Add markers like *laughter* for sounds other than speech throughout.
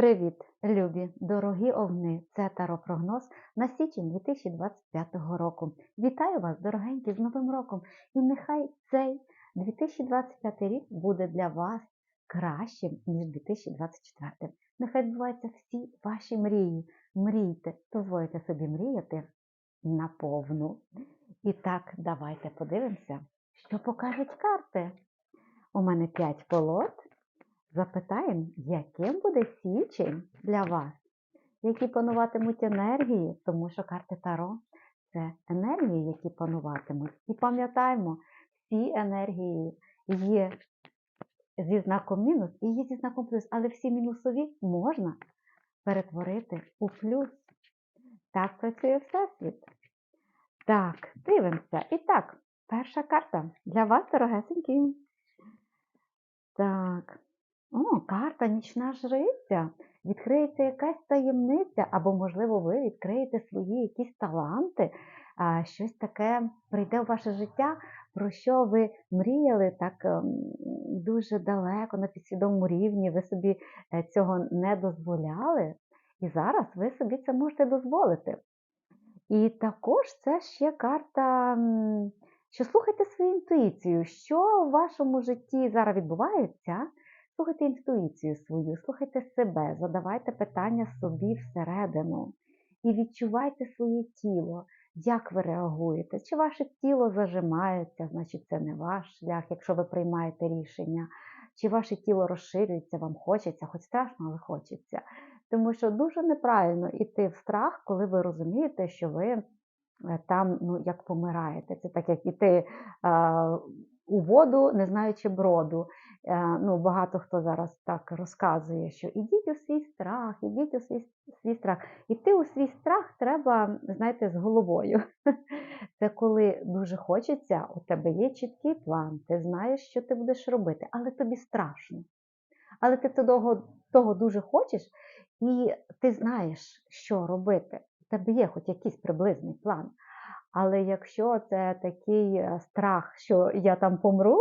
Привіт, любі, дорогі овни! Це Таро-прогноз на січень 2025 року. Вітаю вас, дорогенькі, з Новим роком! І нехай цей 2025 рік буде для вас кращим, ніж 2024. Нехай відбуваються всі ваші мрії. Мрійте, дозвольте собі мріяти наповну. І так, давайте подивимося, що покажуть карти. У мене 5 полот. Запитаємо, яким буде січень для вас, які пануватимуть енергії, тому що карти Таро це енергії, які пануватимуть. І пам'ятаємо, всі енергії є зі знаком мінус і є зі знаком плюс, але всі мінусові можна перетворити у плюс. Так працює Всесвіт. Так, дивимося. І так, перша карта для вас, дорогесенькі. Так. О, карта нічна жриця. Відкриється якась таємниця, або, можливо, ви відкриєте свої якісь таланти, щось таке прийде в ваше життя, про що ви мріяли так ем, дуже далеко на підсвідомому рівні, ви собі е, цього не дозволяли. І зараз ви собі це можете дозволити. І також це ще карта, що слухайте свою інтуїцію, що в вашому житті зараз відбувається. Слухайте інтуїцію свою, слухайте себе, задавайте питання собі всередину і відчувайте своє тіло, як ви реагуєте. Чи ваше тіло зажимається, значить це не ваш шлях, якщо ви приймаєте рішення, чи ваше тіло розширюється, вам хочеться, хоч страшно, але хочеться. Тому що дуже неправильно йти в страх, коли ви розумієте, що ви е, там ну, як помираєте. Це так, як іти у воду, не знаючи броду. Е, ну, Багато хто зараз так розказує, що ідіть у свій страх, ідіть у свій, свій страх. Іти у свій страх треба, знаєте, з головою. *laughs* Це коли дуже хочеться, у тебе є чіткий план, ти знаєш, що ти будеш робити, але тобі страшно. Але ти того, того дуже хочеш, і ти знаєш, що робити. У тебе є хоч якийсь приблизний план. Але якщо це такий е, страх, що я там помру,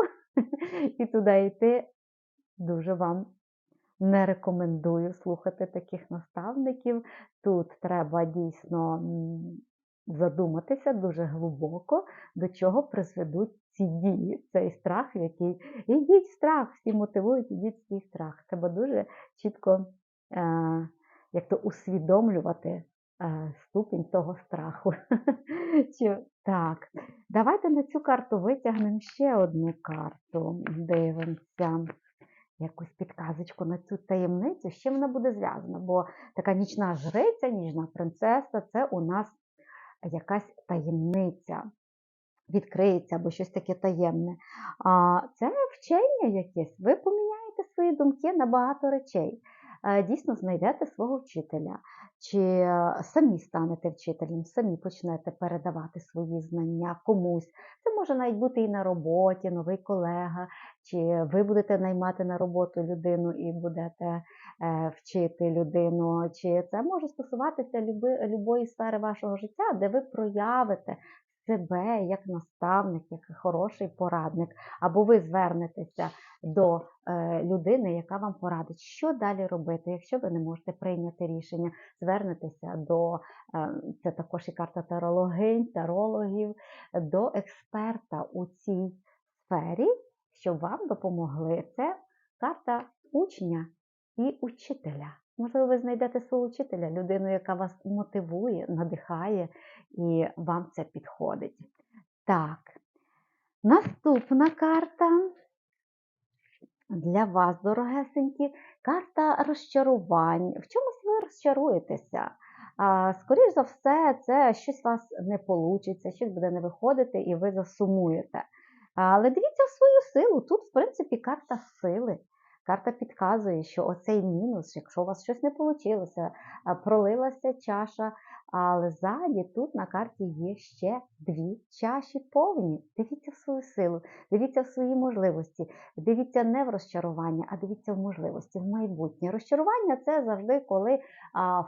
*laughs* і туди йти, дуже вам не рекомендую слухати таких наставників. Тут треба дійсно задуматися дуже глибоко, до чого призведуть ці дії, цей страх, який ідіть в страх, всі мотивують, ідіть свій страх. Треба дуже чітко е, як то усвідомлювати ступінь того страху. *laughs* Так, давайте на цю карту витягнемо ще одну карту. Дивимося. Якусь підказочку на цю таємницю, з чим вона буде зв'язана? Бо така нічна жриця, ніжна принцеса це у нас якась таємниця. Відкриється або щось таке таємне. А Це вчення якесь. Ви поміняєте свої думки на багато речей. Е, дійсно знайдете свого вчителя, чи е, самі станете вчителем, самі почнете передавати свої знання комусь. Це може навіть бути і на роботі, новий колега, чи ви будете наймати на роботу людину і будете е, вчити людину, чи це може стосуватися любої сфери вашого життя, де ви проявите себе як наставник, як хороший порадник, або ви звернетеся до е, людини, яка вам порадить, що далі робити, якщо ви не можете прийняти рішення, звернетеся до е, це також і карта тарологинь, тарологів, до експерта у цій сфері, щоб вам допомогли. Це карта учня і учителя. Можливо, ви знайдете свого вчителя, людину, яка вас мотивує, надихає, і вам це підходить. Так, наступна карта для вас, дорогесенькі, карта розчарувань. В чомусь ви розчаруєтеся. Скоріше за все, це щось у вас не вийде, щось буде не виходити, і ви засумуєте. Але дивіться в свою силу. Тут, в принципі, карта сили. Карта підказує, що оцей мінус, якщо у вас щось не вийшло, пролилася чаша, але ззаді тут на карті є ще дві чаші повні. Дивіться в свою силу, дивіться в свої можливості, дивіться не в розчарування, а дивіться в можливості, в майбутнє. Розчарування це завжди коли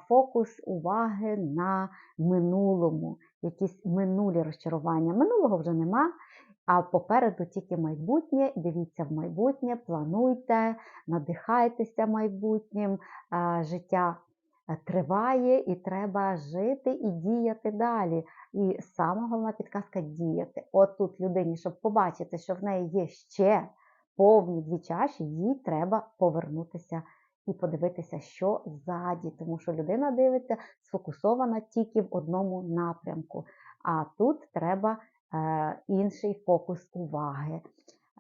фокус уваги на минулому, якісь минулі розчарування. Минулого вже нема. А попереду тільки майбутнє, дивіться в майбутнє, плануйте, надихайтеся майбутнім, життя е, триває і треба жити і діяти далі. І сама головна підказка діяти. От тут людині, щоб побачити, що в неї є ще повні дві чаші, їй треба повернутися і подивитися, що ззаді, тому що людина дивиться сфокусована тільки в одному напрямку. А тут треба інший фокус уваги.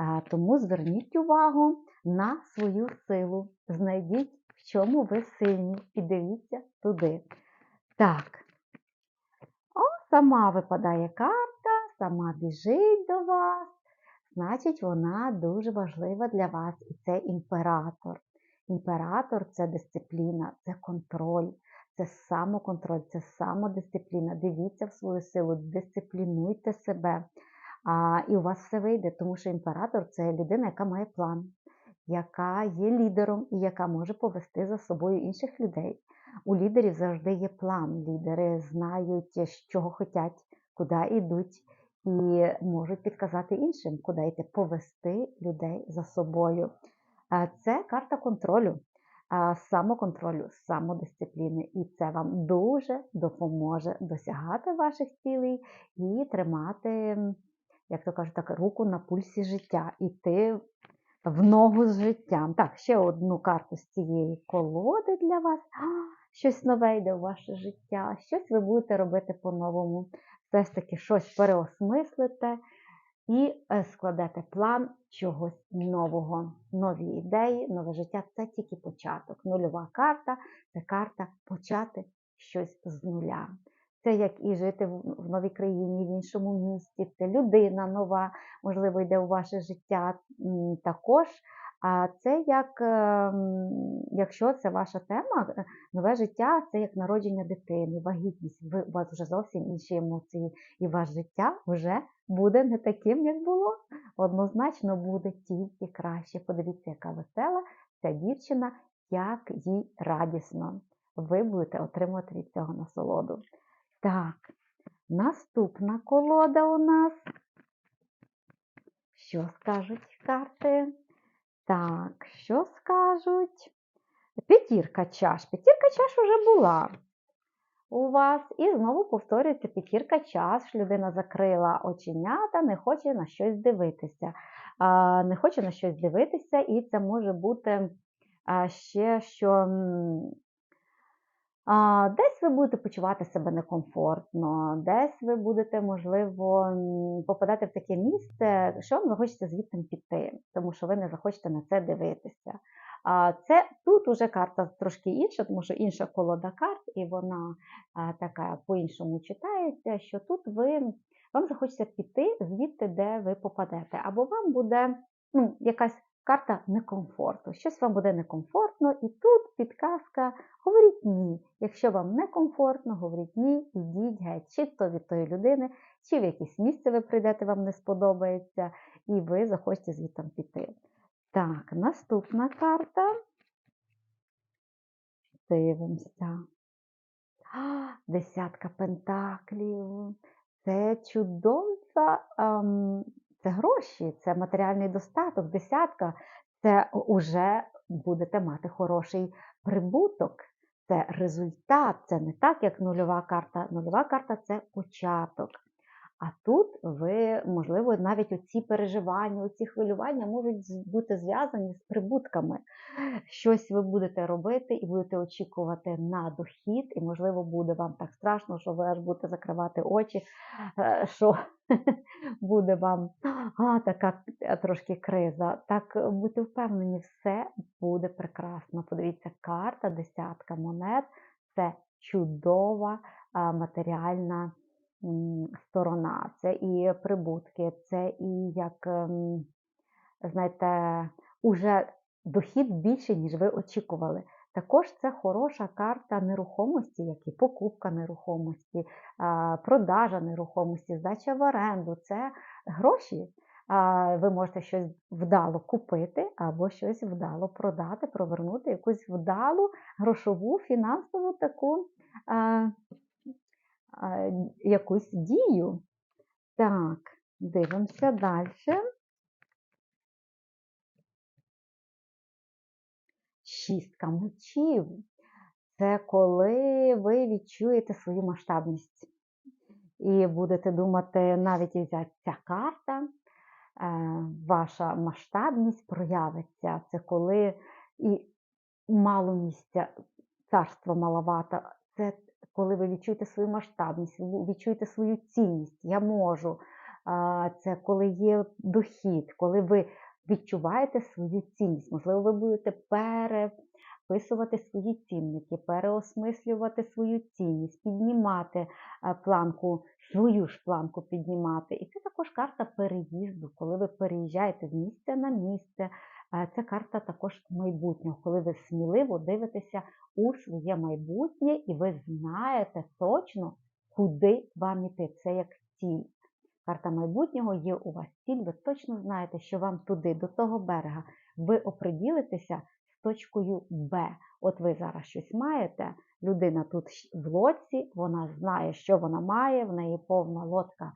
Е, тому зверніть увагу на свою силу. Знайдіть, в чому ви сильні, і дивіться туди. Так. О, сама випадає карта, сама біжить до вас. Значить, вона дуже важлива для вас, і це імператор. Імператор це дисципліна, це контроль, це самоконтроль, це самодисципліна. Дивіться в свою силу, дисциплінуйте себе. А, І у вас все вийде, тому що імператор це людина, яка має план, яка є лідером і яка може повести за собою інших людей. У лідерів завжди є план. Лідери знають, що хочуть, куди йдуть, і можуть підказати іншим, куди йти, повести людей за собою. Це карта контролю, самоконтролю, самодисципліни. І це вам дуже допоможе досягати ваших цілей і тримати, як то кажуть, так, руку на пульсі життя, іти в ногу з життям. Так, ще одну карту з цієї колоди для вас. Щось нове йде у ваше життя, щось ви будете робити по-новому. Все ж таки щось переосмислите і е, складете план чогось нового. Нові ідеї, нове життя це тільки початок. Нульова карта це карта почати щось з нуля. Це як і жити в новій країні, в іншому місті, це людина нова, можливо, йде у ваше життя також. А це як, ем, якщо це ваша тема, е, нове життя це як народження дитини, вагітність. Ви, у вас вже зовсім інші емоції, і ваше життя вже буде не таким, як було. Однозначно буде тільки краще. Подивіться, яка весела ця дівчина, як їй радісно. Ви будете отримувати від цього насолоду. Так, наступна колода у нас. Що скажуть карти? Так, що скажуть? П'ятірка чаш. П'ятірка чаш вже була у вас. І знову повторюється п'ятірка чаш. Людина закрила оченята, не хоче на щось дивитися. Не хоче на щось дивитися, і це може бути ще що Десь ви будете почувати себе некомфортно, десь ви будете, можливо, попадати в таке місце, що вам захочеться звідти піти, тому що ви не захочете на це дивитися. Це Тут уже карта трошки інша, тому що інша колода карт, і вона така по-іншому читається, що тут ви, вам захочеться піти звідти, де ви попадете, або вам буде ну, якась карта некомфорту. Щось вам буде некомфортно, і тут підказка говоріть ні. Якщо вам некомфортно, говоріть ні, ідіть геть, чи то від тої людини, чи в якесь місце ви прийдете, вам не сподобається, і ви захочете звідти піти. Так, наступна карта. Дивимося. Десятка пентаклів. Це чудова ем, це гроші, це матеріальний достаток, десятка. Це вже будете мати хороший прибуток, це результат, це не так, як нульова карта. Нульова карта це початок. А тут ви, можливо, навіть оці переживання, оці хвилювання можуть бути зв'язані з прибутками. Щось ви будете робити і будете очікувати на дохід, і, можливо, буде вам так страшно, що ви аж будете закривати очі, е, що *laughs* буде вам а, така трошки криза. Так будьте впевнені, все буде прекрасно. Подивіться, карта, десятка монет це чудова матеріальна сторона, це і прибутки, це і як, ем, знаєте, уже дохід більше, ніж ви очікували. Також це хороша карта нерухомості, як і покупка нерухомості, продажа нерухомості, здача в оренду це гроші. Ви можете щось вдало купити або щось вдало продати, провернути якусь вдалу грошову фінансову таку якусь дію. Так, Дивимося далі. Шістка мечів. Це коли ви відчуєте свою масштабність. І будете думати, навіть якщо ця карта, е, ваша масштабність проявиться. Це коли і мало місця, царство маловато. Це коли ви відчуєте свою масштабність, відчуєте свою цінність. Я можу. Це коли є дохід, коли ви відчуваєте свою цінність. Можливо, ви будете переписувати свої цінники, переосмислювати свою цінність, піднімати планку, свою ж планку піднімати. І це також карта переїзду, коли ви переїжджаєте з місця на місце. Це карта також майбутнього, коли ви сміливо дивитеся у своє майбутнє, і ви знаєте точно, куди вам іти. Це як ціль. Карта майбутнього є у вас ціль, ви точно знаєте, що вам туди, до того берега, ви оприділитеся з точкою Б. От ви зараз щось маєте, людина тут в лодці, вона знає, що вона має, в неї повна лодка,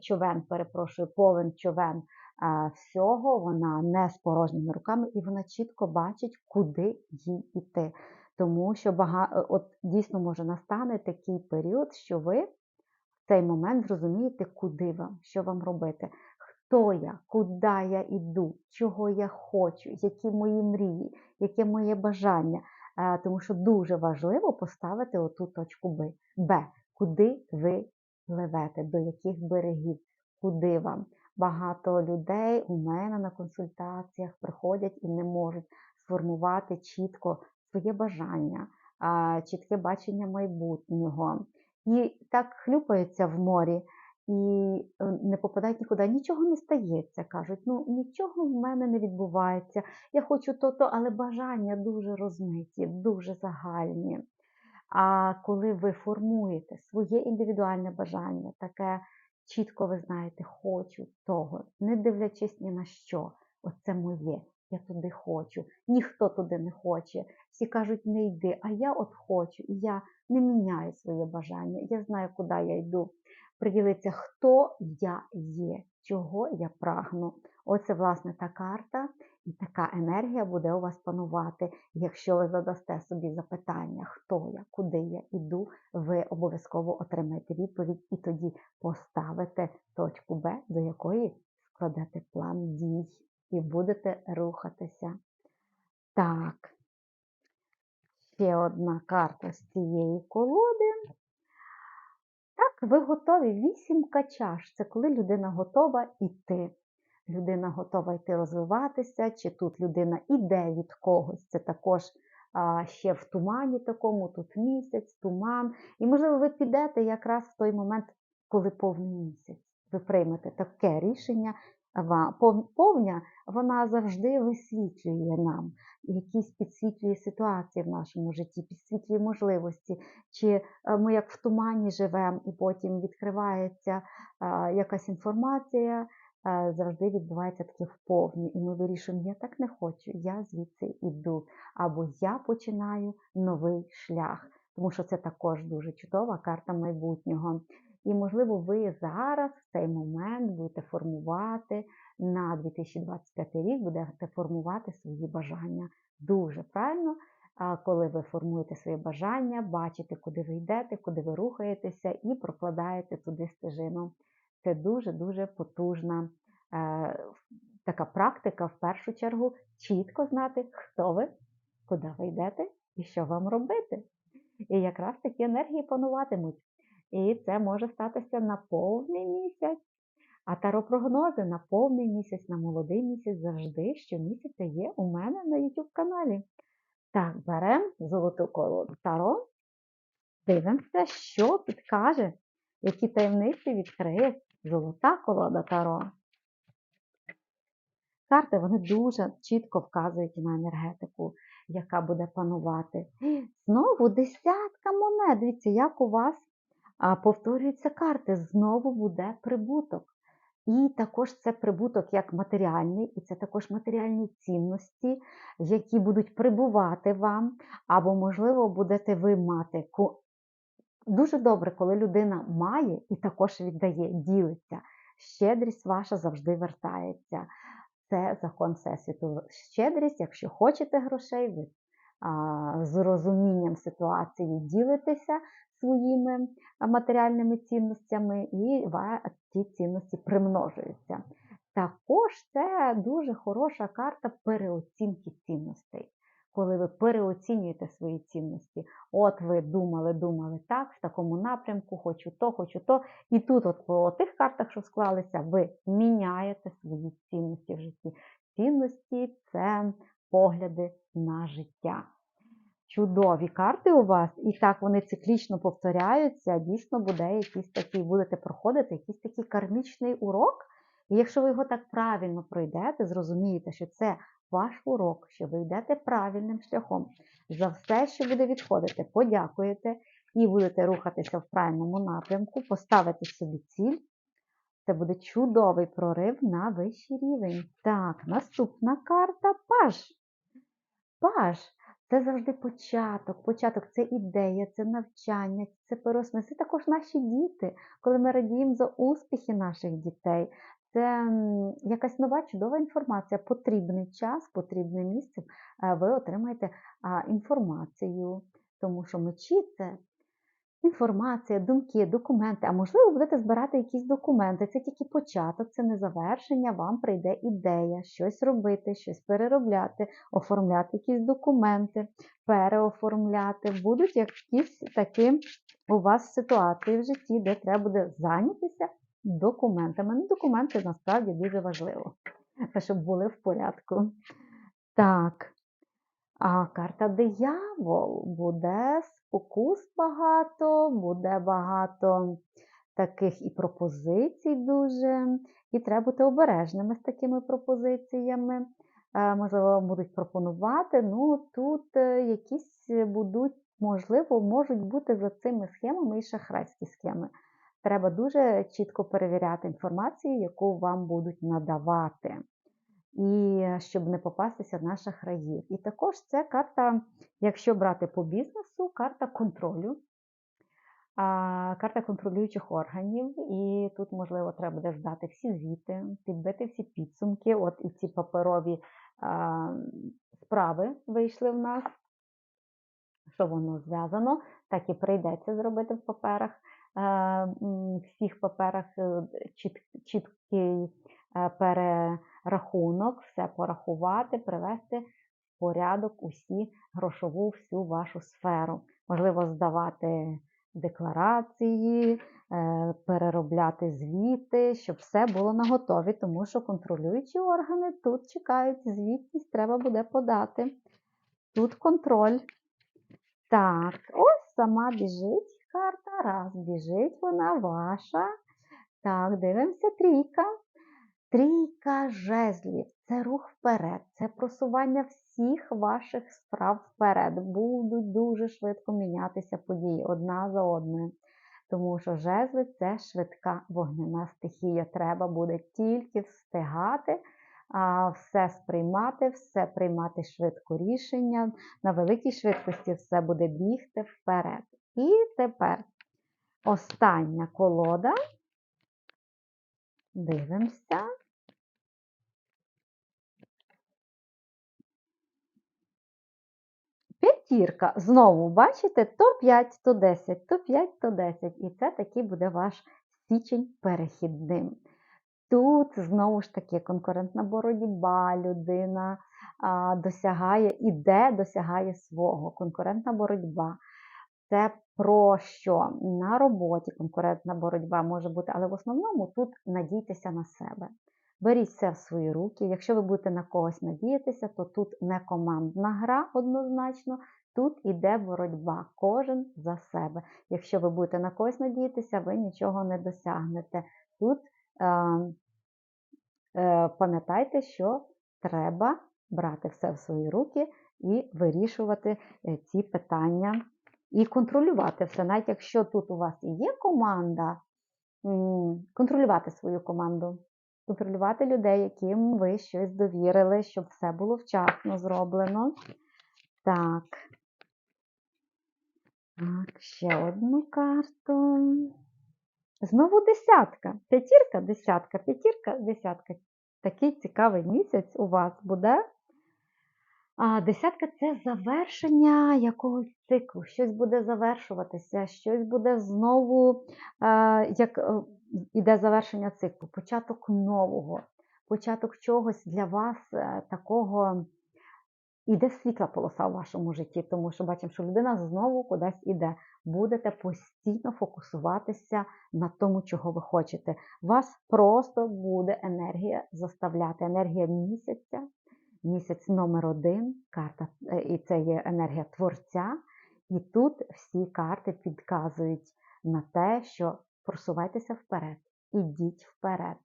човен, перепрошую, повен човен е, всього, вона не з порожніми руками, і вона чітко бачить, куди їй іти. Тому що бага... от дійсно може настане такий період, що ви в цей момент зрозумієте, куди вам, що вам робити, хто я, куди я йду, чого я хочу, які мої мрії, яке моє бажання. Тому що дуже важливо поставити оту точку. Б. Куди ви пливете, до яких берегів, куди вам. Багато людей у мене на консультаціях приходять і не можуть сформувати чітко своє бажання, чітке бачення майбутнього. І так хлюпаються в морі і е, не попадають нікуди. Нічого не стається. Кажуть, ну нічого в мене не відбувається. Я хочу то-то, але бажання дуже розмиті, дуже загальні. А коли ви формуєте своє індивідуальне бажання, таке чітко ви знаєте, хочу того, не дивлячись ні на що, оце моє я туди хочу, ніхто туди не хоче. Всі кажуть, не йди, а я от хочу, і я не міняю своє бажання. Я знаю, куди я йду. Приділиться, хто я є, чого я прагну. Оце, власне, та карта, така енергія буде у вас панувати. Якщо ви задасте собі запитання, хто я, куди я йду, ви обов'язково отримаєте відповідь і тоді поставите точку Б, до якої складете план дій і будете рухатися. Так, ще одна карта з цієї колоди. Так, ви готові. Вісім качаш. Це коли людина готова йти. Людина готова йти розвиватися, чи тут людина іде від когось. Це також а, ще в тумані такому, тут місяць, туман. І, можливо, ви підете якраз в той момент, коли повний місяць. Ви приймете таке рішення, повня, вона завжди висвітлює нам, якісь підсвітлює ситуації в нашому житті, підсвітлює можливості. Чи е, ми як в тумані живемо, і потім відкривається якась інформація, е, завжди відбувається таке в повні. І ми вирішуємо, я так не хочу, я звідси йду. Або я починаю новий шлях. Тому що це також дуже чудова карта майбутнього. І, можливо, ви зараз в цей момент будете формувати на 2025 рік, будете формувати свої бажання. Дуже правильно, коли ви формуєте свої бажання, бачите, куди ви йдете, куди ви рухаєтеся, і прокладаєте туди стежину. Це дуже-дуже потужна е, така практика, в першу чергу, чітко знати, хто ви, куди ви йдете і що вам робити. І якраз такі енергії пануватимуть. І це може статися на повний місяць. А таропрогнози на повний місяць, на молодий місяць завжди щомісяця є у мене на YouTube каналі. Так, беремо золоту колоду Таро, дивимося, що підкаже, які таємниці відкриє золота колода Таро. Карти вони дуже чітко вказують на енергетику, яка буде панувати. Знову десятка монет. Дивіться, як у вас повторюються карти, знову буде прибуток. І також це прибуток як матеріальний, і це також матеріальні цінності, які будуть прибувати вам, або, можливо, будете ви мати. Дуже добре, коли людина має і також віддає, ділиться. щедрість ваша завжди вертається. Це закон Всесвіту. Щедрість, якщо хочете грошей, ви з розумінням ситуації ділитеся своїми матеріальними цінностями, і ті цінності примножуються. Також це дуже хороша карта переоцінки цінностей. Коли ви переоцінюєте свої цінності, от ви думали, думали так, в такому напрямку, хочу то, хочу то. І тут, от по тих картах, що склалися, ви міняєте свої цінності в житті. Цінності це погляди на життя. Чудові карти у вас, і так вони циклічно повторяються. Дійсно буде якийсь такий, будете проходити якийсь такий кармічний урок. І якщо ви його так правильно пройдете, зрозумієте, що це ваш урок, що ви йдете правильним шляхом. За все, що буде відходити, подякуєте і будете рухатися в правильному напрямку, поставите собі ціль. Це буде чудовий прорив на вищий рівень. Так, наступна карта паж. Паж це завжди початок. Початок це ідея, це навчання, це переосмислення. Це також наші діти, коли ми радіємо за успіхи наших дітей. Це якась нова чудова інформація. Потрібний час, потрібне місце. е, Ви отримаєте інформацію, тому що мечі це інформація, думки, документи. А можливо, будете збирати якісь документи. Це тільки початок, це не завершення. Вам прийде ідея, щось робити, щось переробляти, оформляти якісь документи, переоформляти. Будуть якісь такі у вас ситуації в житті, де треба буде зайнятися документами. Ну, документи насправді дуже важливо, щоб були в порядку. Так. А карта диявол буде спокус багато, буде багато таких і пропозицій дуже. І треба бути обережними з такими пропозиціями. Е, Можливо, будуть пропонувати. Ну, тут е, якісь будуть, можливо, можуть бути за цими схемами і шахрайські схеми. Треба дуже чітко перевіряти інформацію, яку вам будуть надавати і щоб не попастися на шахраїв. І також це карта, якщо брати по бізнесу, карта контролю, карта контролюючих органів. І тут, можливо, треба буде здати всі звіти, підбити всі підсумки. От і ці паперові а, справи вийшли в нас. Що воно зв'язано, так і прийдеться зробити в паперах. Е, всіх паперах е, чіт- чіткий е, перерахунок, все порахувати, привести в порядок усі грошову всю вашу сферу. Можливо, здавати декларації, переробляти звіти, щоб все було наготові, тому що контролюючі органи тут чекають звітність, треба буде подати. Тут контроль. Так, ось сама біжить карта. Раз, біжить вона ваша. Так, дивимося трійка. Трійка жезлів це рух вперед, це просування всіх ваших справ вперед. Будуть дуже швидко мінятися події одна за одною. Тому що жезли це швидка вогняна стихія. Треба буде тільки встигати, все сприймати, все приймати швидко рішення. На великій швидкості все буде бігти вперед. І тепер остання колода. Дивимося. П'ятірка. Знову, бачите, то 5, то 10, то 5, то 10. І це такий буде ваш січень перехідним. Тут знову ж таки конкурентна боротьба, людина а, досягає, іде, досягає свого. Конкурентна боротьба. Це про що? На роботі конкурентна боротьба може бути, але в основному тут надійтеся на себе. Беріть все в свої руки. Якщо ви будете на когось надіятися, то тут не командна гра однозначно, тут іде боротьба, кожен за себе. Якщо ви будете на когось надіятися, ви нічого не досягнете. Тут е, е, пам'ятайте, що треба брати все в свої руки і вирішувати е, ці питання і контролювати все. Навіть якщо тут у вас і є команда, контролювати свою команду, контролювати людей, яким ви щось довірили, щоб все було вчасно зроблено. Так. Так, ще одну карту. Знову десятка. П'ятірка, десятка, п'ятірка, десятка. Такий цікавий місяць у вас буде. А десятка це завершення якогось циклу. Щось буде завершуватися, щось буде знову, е, як е, іде завершення циклу, початок нового, початок чогось для вас е, такого. Іде світла полоса в вашому житті, тому що бачимо, що людина знову кудись іде. Будете постійно фокусуватися на тому, чого ви хочете. Вас просто буде енергія заставляти. Енергія місяця, місяць номер один, карта, е, і це є енергія творця. І тут всі карти підказують на те, що просувайтеся вперед, ідіть вперед,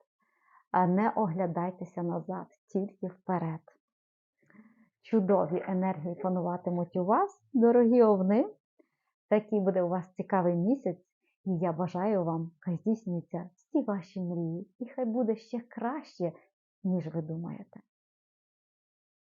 а не оглядайтеся назад, тільки вперед чудові енергії пануватимуть у вас, дорогі овни. Такий буде у вас цікавий місяць, і я бажаю вам, хай здійснюються всі ваші мрії, і хай буде ще краще, ніж ви думаєте.